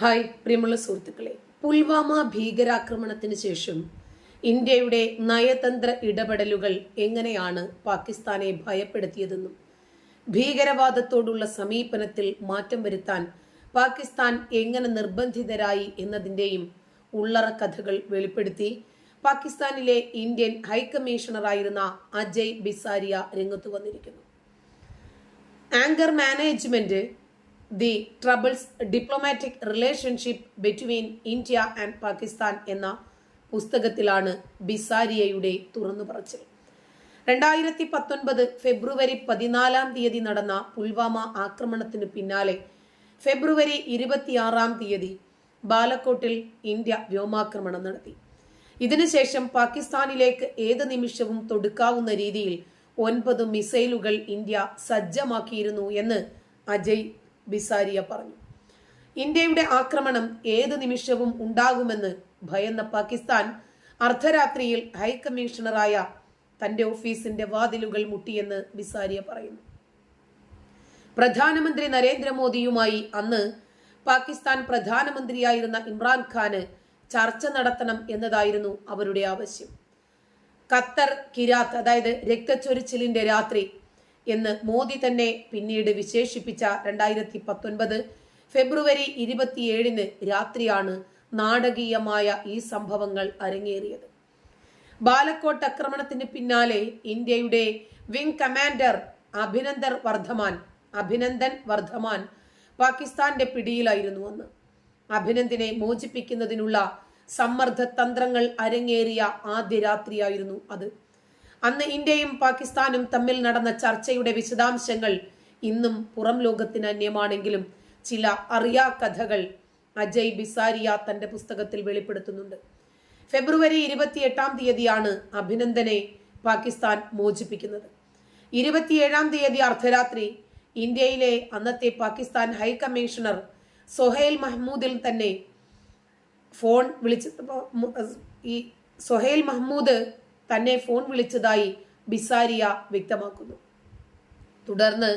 Hi പ്രിയമുള്ള സുഹൃത്തുക്കളെ. പുൽവാമ ഭീകരാക്രമണത്തിന് ശേഷം ഇന്ത്യയുടെ നയതന്ത്ര ഇടപെടലുകൾ എങ്ങനെയാണ് പാകിസ്ഥാനെ ഭയപ്പെടുത്തിയതെന്നും ഭീകരവാദത്തോടുള്ള സമീപനത്തിൽ മാറ്റം വരുത്താൻ പാകിസ്ഥാൻ എങ്ങനെ നിർബന്ധിതരായി എന്നതിന്റെയും ഉള്ളറ കഥകൾ വെളിപ്പെടുത്തി പാകിസ്ഥാനിലെ ഇന്ത്യൻ ഹൈക്കമ്മീഷണറായിരുന്ന അജയ് ബിസാരിയ രംഗത്ത് വന്നിരിക്കുന്നു. Anger management the troubles diplomatic relationship between India and Pakistan എന്ന പുസ്തകത്തിലാണ് ബിസാരിയയുടെ തുറന്നു പറച്ചിൽ. രണ്ടായിരത്തി പത്തൊൻപത് ഫെബ്രുവരി പതിനാലാം തീയതി നടന്ന പുൽവാമ ആക്രമണത്തിന് പിന്നാലെ ഫെബ്രുവരി ഇരുപത്തിയാറാം തീയതി ബാലക്കോട്ടിൽ ഇന്ത്യ വ്യോമാക്രമണം നടത്തി. ഇതിനുശേഷം പാകിസ്ഥാനിലേക്ക് ഏത് നിമിഷവും തൊടുക്കാവുന്ന രീതിയിൽ ഒൻപത് മിസൈലുകൾ ഇന്ത്യ സജ്ജമാക്കിയിരുന്നു എന്ന് അജയ് ബിസാരിയ പറഞ്ഞു. ഇന്ത്യയുടെ ആക്രമണം ഏത് നിമിഷവും ഉണ്ടാകുമെന്ന് ഭയന്ന പാകിസ്ഥാൻ അർദ്ധരാത്രിയിൽ ഹൈക്കമ്മീഷണറായ തന്റെ ഓഫീസിന്റെ വാതിലുകൾ മുട്ടിയെന്ന് ബിസാരിയ പറയുന്നു. പ്രധാനമന്ത്രി നരേന്ദ്രമോദിയുമായി അന്ന് പാകിസ്ഥാൻ പ്രധാനമന്ത്രിയായിരുന്ന ഇമ്രാൻഖാന് ചർച്ച നടത്തണം എന്നതായിരുന്നു അവരുടെ ആവശ്യം. ഖത്തർ കിരാത്ത് അതായത് രക്തച്ചൊരിച്ചിലിന്റെ രാത്രി എന്ന് മോദി തന്നെ പിന്നീട് വിശേഷിപ്പിച്ച രണ്ടായിരത്തി പത്തൊൻപത് ഫെബ്രുവരി ഇരുപത്തിയേഴിന് രാത്രിയാണ് നാടകീയമായ ഈ സംഭവങ്ങൾ അരങ്ങേറിയത്. ബാലക്കോട്ട് ആക്രമണത്തിന് പിന്നാലെ ഇന്ത്യയുടെ വിംഗ് കമാൻഡർ അഭിനന്ദർ വർദ്ധമാൻ അഭിനന്ദൻ വർദ്ധമാൻ പാകിസ്ഥാന്റെ പിടിയിലായിരുന്നു അന്ന്. അഭിനന്ദിനെ മോചിപ്പിക്കുന്നതിനുള്ള സമ്മർദ്ദ തന്ത്രങ്ങൾ അരങ്ങേറിയ ആദ്യ രാത്രിയായിരുന്നു അത്. അന്ന് ഇന്ത്യയും പാകിസ്ഥാനും തമ്മിൽ നടന്ന ചർച്ചയുടെ വിശദാംശങ്ങൾ ഇന്നും പുറം ലോകത്തിന് അന്യമാണെങ്കിലും ചില അറിയാ കഥകൾ അജയ് ബിസാരിയ തന്റെ പുസ്തകത്തിൽ വെളിപ്പെടുത്തുന്നുണ്ട്. ഫെബ്രുവരി ഇരുപത്തിയെട്ടാം തീയതിയാണ് അഭിനന്ദനെ പാകിസ്ഥാൻ മോചിപ്പിക്കുന്നത്. ഇരുപത്തിയേഴാം തീയതി അർദ്ധരാത്രി ഇന്ത്യയിലെ അന്നത്തെ പാകിസ്ഥാൻ ഹൈക്കമ്മീഷണർ സൊഹൈൽ മഹ്മൂദിൽ തന്നെ ഫോൺ വിളിച്ച് ഈ സൊഹൈൽ മഹ്മൂദ് തന്നെ ഫോൺ വിളിച്ചതായി ബിസാരിയ വ്യക്തമാക്കുന്നു. തുടർന്ന്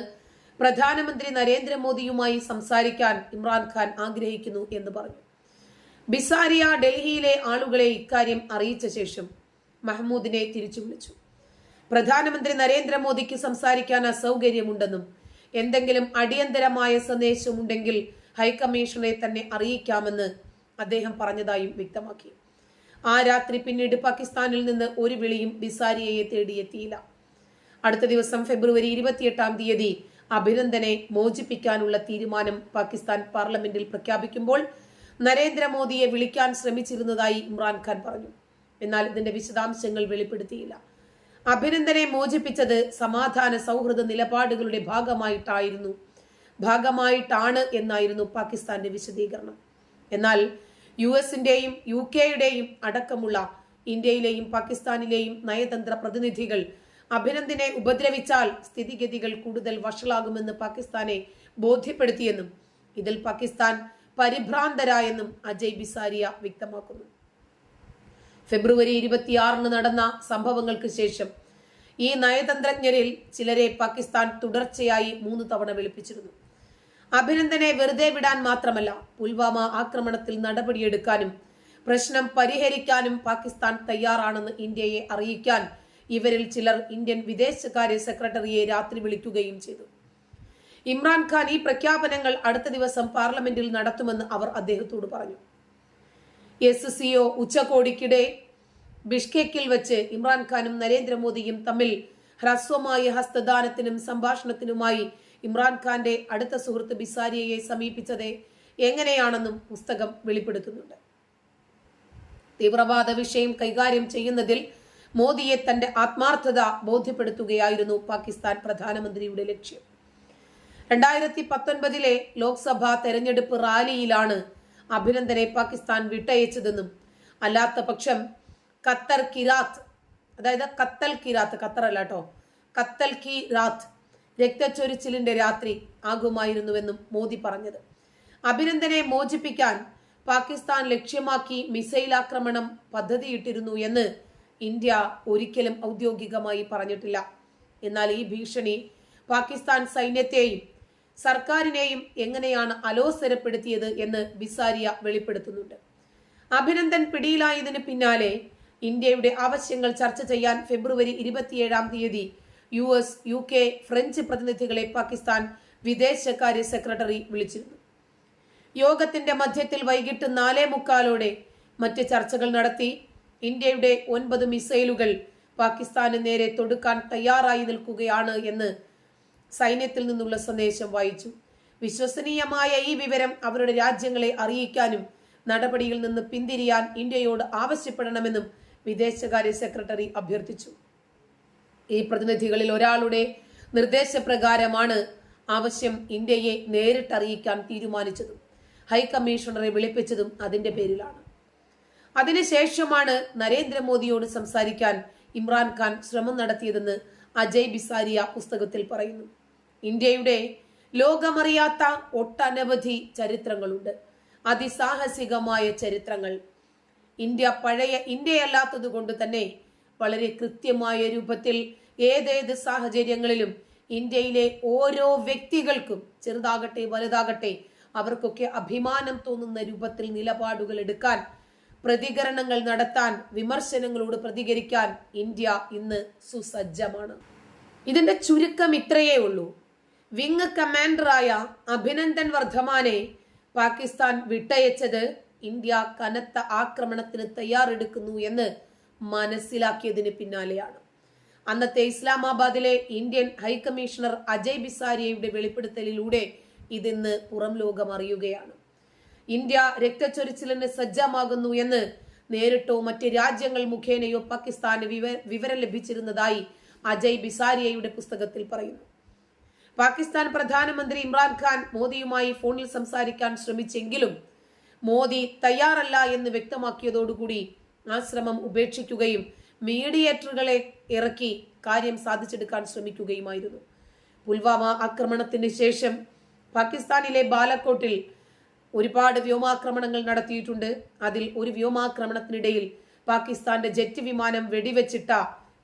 പ്രധാനമന്ത്രി നരേന്ദ്രമോദിയുമായി സംസാരിക്കാൻ ഇമ്രാൻഖാൻ ആഗ്രഹിക്കുന്നു എന്ന് പറഞ്ഞു. ബിസാരിയ ഡൽഹിയിലെ ആളുകളെ ഇക്കാര്യം അറിയിച്ച ശേഷം മഹ്മൂദിനെ തിരിച്ചു വിളിച്ചു. പ്രധാനമന്ത്രി നരേന്ദ്രമോദിക്ക് സംസാരിക്കാൻ അസൗകര്യമുണ്ടെന്നും എന്തെങ്കിലും അടിയന്തരമായ സന്ദേശമുണ്ടെങ്കിൽ ഹൈക്കമ്മീഷണറെ തന്നെ അറിയിക്കാമെന്ന് അദ്ദേഹം പറഞ്ഞതായും വ്യക്തമാക്കി. ആ രാത്രി പിന്നീട് പാകിസ്ഥാനിൽ നിന്ന് ഒരു വിളിയും ബിസാരിയയെ തേടിയെത്തിയില്ല. അടുത്ത ദിവസം ഫെബ്രുവരി ഇരുപത്തിയെട്ടാം തീയതി അഭിനന്ദനെ മോചിപ്പിക്കാനുള്ള തീരുമാനം പാകിസ്ഥാൻ പാർലമെന്റിൽ പ്രഖ്യാപിക്കുമ്പോൾ നരേന്ദ്രമോദിയെ വിളിക്കാൻ ശ്രമിച്ചിരുന്നതായി ഇമ്രാൻഖാൻ പറഞ്ഞു. എന്നാൽ ഇതിന്റെ വിശദാംശങ്ങൾ വെളിപ്പെടുത്തിയില്ല. അഭിനന്ദനെ മോചിപ്പിച്ചത് സമാധാന സൗഹൃദ നിലപാടുകളുടെ ഭാഗമായിട്ടായിരുന്നു. ഭാഗമായിട്ടാണ് എന്നായിരുന്നു പാകിസ്ഥാന്റെ വിശദീകരണം. എന്നാൽ യു എസിന്റെയും യു കെയുടെയും അടക്കമുള്ള ഇന്ത്യയിലെയും പാകിസ്ഥാനിലെയും നയതന്ത്ര പ്രതിനിധികൾ അഭിനന്ദിനെ ഉപദ്രവിച്ചാൽ സ്ഥിതിഗതികൾ കൂടുതൽ വഷളാകുമെന്ന് പാകിസ്ഥാനെ ബോധ്യപ്പെടുത്തിയെന്നും ഇതിൽ പാകിസ്ഥാൻ പരിഭ്രാന്തരായെന്നും അജയ് ബിസാരിയ വ്യക്തമാക്കുന്നു. ഫെബ്രുവരി ഇരുപത്തിയാറിന് നടന്ന സംഭവങ്ങൾക്ക് ശേഷം ഈ നയതന്ത്രജ്ഞരിൽ ചിലരെ പാകിസ്ഥാൻ തുടർച്ചയായി മൂന്ന് തവണ വിളിപ്പിച്ചിരുന്നു. അഭിനന്ദനെ വെറുതെ വിടാൻ മാത്രമല്ല പുൽവാമ ആക്രമണത്തിൽ നടപടിയെടുക്കാനും പ്രശ്നം പരിഹരിക്കാനും പാകിസ്ഥാൻ തയ്യാറാണെന്ന് ഇന്ത്യയെ അറിയിക്കാൻ ഇവരിൽ ചിലർ ഇന്ത്യൻ വിദേശകാര്യ സെക്രട്ടറിയെ രാത്രി വിളിക്കുകയും ചെയ്തു. ഇമ്രാൻഖാൻ ഈ പ്രഖ്യാപനങ്ങൾ അടുത്ത ദിവസം പാർലമെന്റിൽ നടത്തുമെന്ന് അവർ അദ്ദേഹത്തോട് പറഞ്ഞു. എസ് സിഒ ഉച്ചകോടിക്കിടെ ബിഷ്കേക്കിൽ വെച്ച് ഇമ്രാൻഖാനും നരേന്ദ്രമോദിയും തമ്മിൽ ഹ്രസ്വമായ ഹസ്തദാനത്തിനും സംഭാഷണത്തിനുമായി ഇമ്രാൻഖാന്റെ അടുത്ത സുഹൃത്ത് ബിസാരിയയെ സമീപിച്ചത് എങ്ങനെയാണെന്നും പുസ്തകം വെളിപ്പെടുത്തുന്നുണ്ട്. തീവ്രവാദ വിഷയം കൈകാര്യം ചെയ്യുന്നതിൽ മോദിയെ തന്റെ ആത്മാർത്ഥത ബോധ്യപ്പെടുത്തുകയായിരുന്നു പാകിസ്ഥാൻ പ്രധാനമന്ത്രിയുടെ ലക്ഷ്യം. രണ്ടായിരത്തി പത്തൊൻപതിലെ ലോക്സഭാ തെരഞ്ഞെടുപ്പ് റാലിയിലാണ് അഭിനന്ദനെ പാകിസ്ഥാൻ വിട്ടയച്ചതെന്നും അല്ലാത്ത പക്ഷം ഖത്തർ കിരാത്ത് അതായത് കത്തൽ കിരാത്ത് ഖത്തർ അല്ല കേട്ടോ കത്തൽ കി രക്തച്ചൊരിച്ചിലിന്റെ രാത്രി ആകുമായിരുന്നുവെന്നും മോദി പറഞ്ഞത്. അഭിനന്ദനെ മോചിപ്പിക്കാൻ പാകിസ്ഥാൻ ലക്ഷ്യമാക്കി മിസൈൽ ആക്രമണം പദ്ധതിയിട്ടിരുന്നു എന്ന് ഇന്ത്യ ഒരിക്കലും ഔദ്യോഗികമായി പറഞ്ഞിട്ടില്ല. എന്നാൽ ഈ ഭീഷണി പാകിസ്ഥാൻ സൈന്യത്തെയും സർക്കാരിനെയും എങ്ങനെയാണ് അലോസരപ്പെടുത്തിയത് എന്ന് ബിസാരിയ വെളിപ്പെടുത്തുന്നുണ്ട്. അഭിനന്ദൻ പിടിയിലായതിന് പിന്നാലെ ഇന്ത്യയുടെ ആവശ്യങ്ങൾ ചർച്ച ചെയ്യാൻ ഫെബ്രുവരി ഇരുപത്തിയേഴാം തീയതി U S U K French പ്രതിനിധികളെ പാകിസ്ഥാൻ വിദേശകാര്യ സെക്രട്ടറി വിളിച്ചിരുന്നു. യോഗത്തിന്റെ മധ്യത്തിൽ വൈകിട്ട് നാലേ മുക്കാലോടെ മറ്റ് ചർച്ചകൾ നടത്തി ഇന്ത്യയുടെ ഒൻപത് മിസൈലുകൾ പാകിസ്ഥാന് നേരെ തൊടുക്കാൻ തയ്യാറായി നിൽക്കുകയാണ് എന്ന് സൈന്യത്തിൽ നിന്നുള്ള സന്ദേശം വായിച്ചു. വിശ്വസനീയമായ ഈ വിവരം അവരുടെ രാജ്യങ്ങളെ അറിയിക്കാനും നടപടിയിൽ നിന്ന് പിന്തിരിയാൻ ഇന്ത്യയോട് ആവശ്യപ്പെടണമെന്നും വിദേശകാര്യ സെക്രട്ടറി അഭ്യർത്ഥിച്ചു. ഈ പ്രതിനിധികളിൽ ഒരാളുടെ നിർദ്ദേശപ്രകാരമാണ് ആവശ്യം ഇന്ത്യയെ നേരിട്ടറിയിക്കാൻ തീരുമാനിച്ചതും ഹൈക്കമ്മീഷണറെ വിളിപ്പിച്ചതും അതിന്റെ പേരിലാണ്. അതിനുശേഷമാണ് നരേന്ദ്രമോദിയോട് സംസാരിക്കാൻ ഇമ്രാൻഖാൻ ശ്രമം നടത്തിയതെന്ന് അജയ് ബിസാരിയ പുസ്തകത്തിൽ പറയുന്നു. ഇന്ത്യയുടെ ലോകമറിയാത്ത ഒട്ടനവധി ചരിത്രങ്ങളുണ്ട്. അതിസാഹസികമായ ചരിത്രങ്ങൾ. ഇന്ത്യ പഴയ ഇന്ത്യയല്ലാത്തത് കൊണ്ട് തന്നെ വളരെ കൃത്യമായ രൂപത്തിൽ ഏതേത് സാഹചര്യങ്ങളിലും ഇന്ത്യയിലെ ഓരോ വ്യക്തികൾക്കും ചെറുതാകട്ടെ വലുതാകട്ടെ അവർക്കൊക്കെ അഭിമാനം തോന്നുന്ന രൂപത്തിൽ നിലപാടുകൾ എടുക്കാൻ പ്രതികരണങ്ങൾ നടത്താൻ വിമർശനങ്ങളോട് പ്രതികരിക്കാൻ ഇന്ത്യ ഇന്ന് സുസജ്ജമാണ്. ഇതിന്റെ ചുരുക്കം ഇത്രയേ ഉള്ളൂ. വിങ് കമാൻഡറായ അഭിനന്ദൻ വർദ്ധമാനെ പാകിസ്ഥാൻ വിട്ടയച്ചത് ഇന്ത്യ കനത്ത ആക്രമണത്തിന് തയ്യാറെടുക്കുന്നു എന്ന് മനസ്സിലാക്കിയതിന് പിന്നാലെയാണ്. അന്നത്തെ ഇസ്ലാമാബാദിലെ ഇന്ത്യൻ ഹൈക്കമ്മീഷണർ അജയ് ബിസാരിയയുടെ വെളിപ്പെടുത്തലിലൂടെ ഇതിന്ന് പുറം ലോകം അറിയുകയാണ്. ഇന്ത്യ രക്തച്ചൊരിച്ചിലിന് സജ്ജമാകുന്നു എന്ന് നേരിട്ടോ മറ്റ് രാജ്യങ്ങൾ മുഖേനയോ പാകിസ്ഥാന് വിവരം ലഭിച്ചിരുന്നതായി അജയ് ബിസാരിയയുടെ പുസ്തകത്തിൽ പറയുന്നു. പാകിസ്ഥാൻ പ്രധാനമന്ത്രി ഇമ്രാൻഖാൻ മോദിയുമായി ഫോണിൽ സംസാരിക്കാൻ ശ്രമിച്ചെങ്കിലും മോദി തയ്യാറല്ല എന്ന് വ്യക്തമാക്കിയതോടുകൂടി ആ ശ്രമം ഉപേക്ഷിക്കുകയും മീഡിയേറ്ററുകളെ ഇറക്കി കാര്യം സാധിച്ചെടുക്കാൻ ശ്രമിക്കുകയുമായിരുന്നു. പുൽവാമ ആക്രമണത്തിന് ശേഷം പാകിസ്ഥാനിലെ ബാലക്കോട്ടിൽ ഒരുപാട് വ്യോമാക്രമണങ്ങൾ നടത്തിയിട്ടുണ്ട്. അതിൽ ഒരു വ്യോമാക്രമണത്തിനിടയിൽ പാകിസ്ഥാന്റെ ജെറ്റ് വിമാനം വെടിവെച്ചിട്ട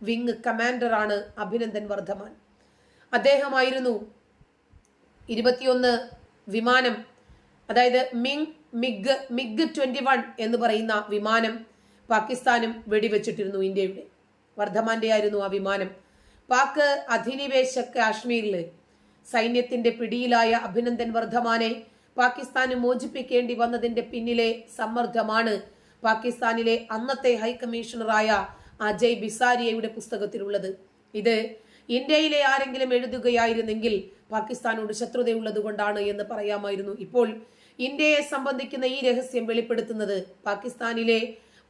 വിങ് കമാൻഡറാണ് അഭിനന്ദൻ വർദ്ധമാൻ. അദ്ദേഹമായിരുന്നു ഇരുപത്തിയൊന്ന് വിമാനം അതായത് മിങ് മിഗ് മിഗ് ട്വന്റി വൺ എന്ന് പറയുന്ന വിമാനം പാകിസ്ഥാനും വെടിവെച്ചിട്ടിരുന്നു ഇന്ത്യയുടെ. വർദ്ധമാന്റെ ആയിരുന്നു ആ വിമാനം. പാക് അധിനിവേശ കാശ്മീരിൽ സൈന്യത്തിന്റെ പിടിയിലായ അഭിനന്ദൻ വർദ്ധമാനെ പാകിസ്ഥാന് മോചിപ്പിക്കേണ്ടി വന്നതിന്റെ പിന്നിലെ സമ്മർദ്ദമാണ് പാകിസ്ഥാനിലെ അന്നത്തെ ഹൈക്കമ്മീഷണറായ അജയ് ബിസാരിയയുടെ പുസ്തകത്തിലുള്ളത്. ഇത് ഇന്ത്യയിലെ ആരെങ്കിലും എഴുതുകയായിരുന്നെങ്കിൽ പാകിസ്ഥാനോട് ശത്രുതയുള്ളത് കൊണ്ടാണ് എന്ന് പറയാമായിരുന്നു. ഇപ്പോൾ ഇന്ത്യയെ സംബന്ധിക്കുന്ന ഈ രഹസ്യം വെളിപ്പെടുത്തുന്നത് പാകിസ്ഥാനിലെ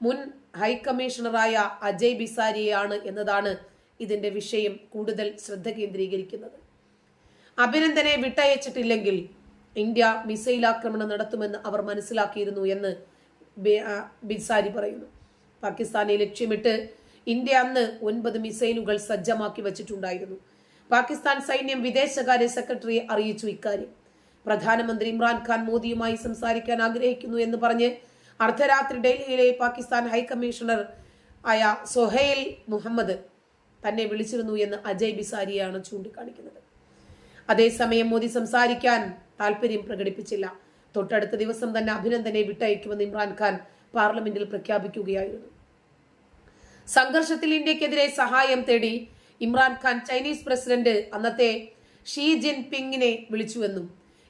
മുൻ ഹൈക്കമ്മീഷണറായ അജയ് ബിസാരിയാണ് എന്നതാണ് ഇതിന്റെ വിഷയം കൂടുതൽ ശ്രദ്ധ കേന്ദ്രീകരിക്കുന്നത്. അഭിനന്ദനെ വിട്ടയച്ചിട്ടില്ലെങ്കിൽ ഇന്ത്യ മിസൈൽ ആക്രമണം നടത്തുമെന്ന് അവർ മനസ്സിലാക്കിയിരുന്നു എന്ന് ബിസാരി പറയുന്നു. പാകിസ്ഥാനെ ലക്ഷ്യമിട്ട് ഇന്ത്യ അന്ന് ഒൻപത് മിസൈലുകൾ സജ്ജമാക്കി വച്ചിട്ടുണ്ടായിരുന്നു. പാകിസ്ഥാൻ സൈന്യം വിദേശകാര്യ സെക്രട്ടറിയെ അറിയിച്ചു ഇക്കാര്യം. പ്രധാനമന്ത്രി ഇമ്രാൻഖാൻ മോദിയുമായി സംസാരിക്കാൻ ആഗ്രഹിക്കുന്നു എന്ന് പറഞ്ഞ് അർദ്ധരാത്രി ഡൽഹിയിലെ പാകിസ്ഥാൻ ഹൈക്കമ്മീഷണർ ആയ സൊഹൈൽ മുഹമ്മദ് തന്നെ വിളിച്ചിരുന്നു എന്ന് അജയ് ബിസാരിയാണ് ചൂണ്ടിക്കാണിക്കുന്നത്. അതേസമയം മോദി സംസാരിക്കാൻ താല്പര്യം പ്രകടിപ്പിച്ചില്ല. തൊട്ടടുത്ത ദിവസം തന്നെ അഭിനന്ദനെ വിട്ടയക്കുമെന്ന് ഇമ്രാൻഖാൻ പാർലമെന്റിൽ പ്രഖ്യാപിക്കുകയായിരുന്നു. സംഘർഷത്തിൽ ഇന്ത്യക്കെതിരെ സഹായം തേടി ഇമ്രാൻഖാൻ ചൈനീസ് പ്രസിഡന്റ് അന്നത്തെ ഷീ ജിൻ പിങ്ങിനെ വിളിച്ചുവെന്നും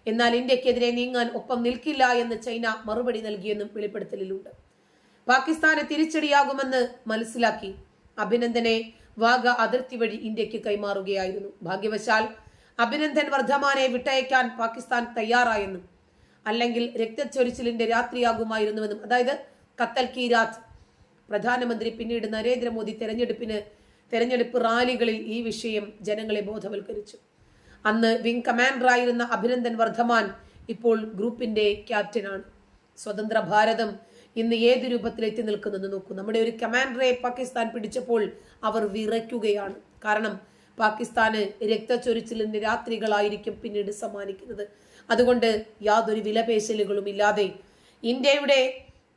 എന്നാൽ ഇന്ത്യക്കെതിരെ നീങ്ങാൻ ഒപ്പം നിൽക്കില്ല എന്ന് ചൈന മറുപടി നൽകിയെന്നും വെളിപ്പെടുത്തലിലുണ്ട്. പാകിസ്ഥാന് തിരിച്ചടിയാകുമെന്ന് മനസ്സിലാക്കി അഭിനന്ദനെ വാഗ അതിർത്തി വഴി ഇന്ത്യയ്ക്ക് കൈമാറുകയായിരുന്നു. ഭാഗ്യവശാൽ അഭിനന്ദൻ വർദ്ധമാനെ വിട്ടയക്കാൻ പാകിസ്ഥാൻ തയ്യാറായെന്നും അല്ലെങ്കിൽ രക്തച്ചൊരിച്ചിലിന്റെ രാത്രിയാകുമായിരുന്നുവെന്നും അതായത് കത്തൽ കി രാത് പ്രധാനമന്ത്രി പിന്നീട് നരേന്ദ്രമോദി തെരഞ്ഞെടുപ്പിന് തെരഞ്ഞെടുപ്പ് റാലികളിൽ ഈ വിഷയം ജനങ്ങളെ ബോധവൽക്കരിച്ചു. അന്ന് വിംഗ് കമാൻഡറായിരുന്ന അഭിനന്ദൻ വർദ്ധമാൻ ഇപ്പോൾ ഗ്രൂപ്പിന്റെ ക്യാപ്റ്റനാണ്. സ്വതന്ത്ര ഭാരതം ഇന്ന് ഏത് രൂപത്തിൽ എത്തി നിൽക്കുന്നെന്ന് നോക്കൂ. നമ്മുടെ ഒരു കമാൻഡറെ പാകിസ്ഥാൻ പിടിച്ചപ്പോൾ അവർ വിറയ്ക്കുകയാണ്. കാരണം പാകിസ്ഥാന് രക്തച്ചൊരിച്ചിലിന്റെ രാത്രികളായിരിക്കും പിന്നീട് സമ്മാനിക്കുന്നത്. അതുകൊണ്ട് യാതൊരു വിലപേശലുകളും ഇല്ലാതെ ഇന്ത്യയുടെ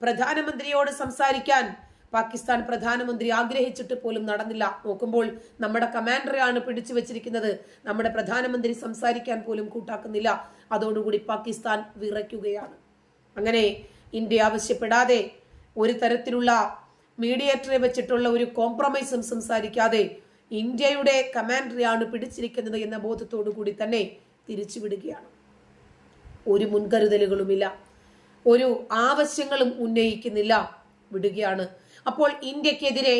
പ്രധാനമന്ത്രിയോട് സംസാരിക്കാൻ പാകിസ്ഥാൻ പ്രധാനമന്ത്രി ആഗ്രഹിച്ചിട്ട് പോലും നടന്നില്ല. നോക്കുമ്പോൾ നമ്മുടെ കമാൻഡറെയാണ് പിടിച്ചു വെച്ചിരിക്കുന്നത്. നമ്മുടെ പ്രധാനമന്ത്രി സംസാരിക്കാൻ പോലും കൂട്ടാക്കുന്നില്ല. അതോടുകൂടി പാകിസ്ഥാൻ വിറയ്ക്കുകയാണ്. അങ്ങനെ ഇന്ത്യ ആവശ്യപ്പെടാതെ ഒരു തരത്തിലുള്ള മീഡിയേറ്ററെ വെച്ചിട്ടുള്ള ഒരു കോംപ്രമൈസും സംസാരിക്കാതെ ഇന്ത്യയുടെ കമാൻഡറെയാണ് പിടിച്ചിരിക്കുന്നത് എന്ന ബോധത്തോടു കൂടി തന്നെ തിരിച്ചുവിടുകയാണ്. ഒരു മുൻകരുതലുകളുമില്ല. ഒരു ആവശ്യങ്ങളും ഉന്നയിക്കുന്നില്ല. വിടുകയാണ് അപ്പോൾ ഇന്ത്യക്കെതിരെ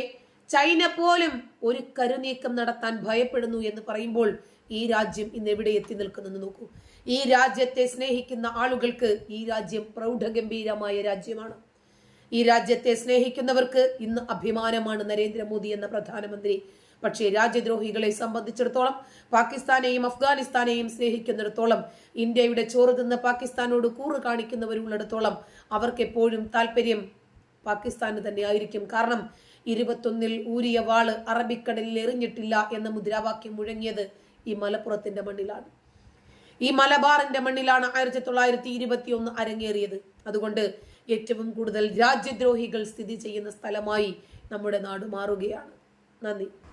ചൈന പോലും ഒരു കരുനീക്കം നടത്താൻ ഭയപ്പെടുന്നു എന്ന് പറയുമ്പോൾ ഈ രാജ്യം ഇന്ന് എവിടെ എത്തി നിൽക്കുന്നെന്ന് നോക്കൂ. ഈ രാജ്യത്തെ സ്നേഹിക്കുന്ന ആളുകൾക്ക് ഈ രാജ്യം പ്രൗഢഗംഭീരമായ രാജ്യമാണ്. ഈ രാജ്യത്തെ സ്നേഹിക്കുന്നവർക്ക് ഇന്ന് അഭിമാനമാണ് നരേന്ദ്രമോദി എന്ന പ്രധാനമന്ത്രി. പക്ഷേ രാജ്യദ്രോഹികളെ സംബന്ധിച്ചിടത്തോളം പാകിസ്ഥാനെയും അഫ്ഗാനിസ്ഥാനെയും സ്നേഹിക്കുന്നിടത്തോളം ഇന്ത്യയുടെ ചോറ് തിന്ന് പാകിസ്ഥാനോട് കൂറ് കാണിക്കുന്നവരുള്ളിടത്തോളം അവർക്ക് എപ്പോഴും താല്പര്യം പാകിസ്ഥാന് തന്നെയായിരിക്കും. കാരണം ഇരുപത്തൊന്നിൽ ഊരിയ വാൾ അറബിക്കടലിൽ എറിഞ്ഞിട്ടില്ല എന്ന മുദ്രാവാക്യം മുഴങ്ങിയത് ഈ മലപ്പുറത്തിന്റെ മണ്ണിലാണ്. ഈ മലബാറിന്റെ മണ്ണിലാണ് ആയിരത്തി തൊള്ളായിരത്തി ഇരുപത്തി ഒന്ന് അരങ്ങേറിയത്. അതുകൊണ്ട് ഏറ്റവും കൂടുതൽ രാജ്യദ്രോഹികൾ സ്ഥിതി ചെയ്യുന്ന സ്ഥലമായി നമ്മുടെ നാട് മാറുകയാണ്. നന്ദി.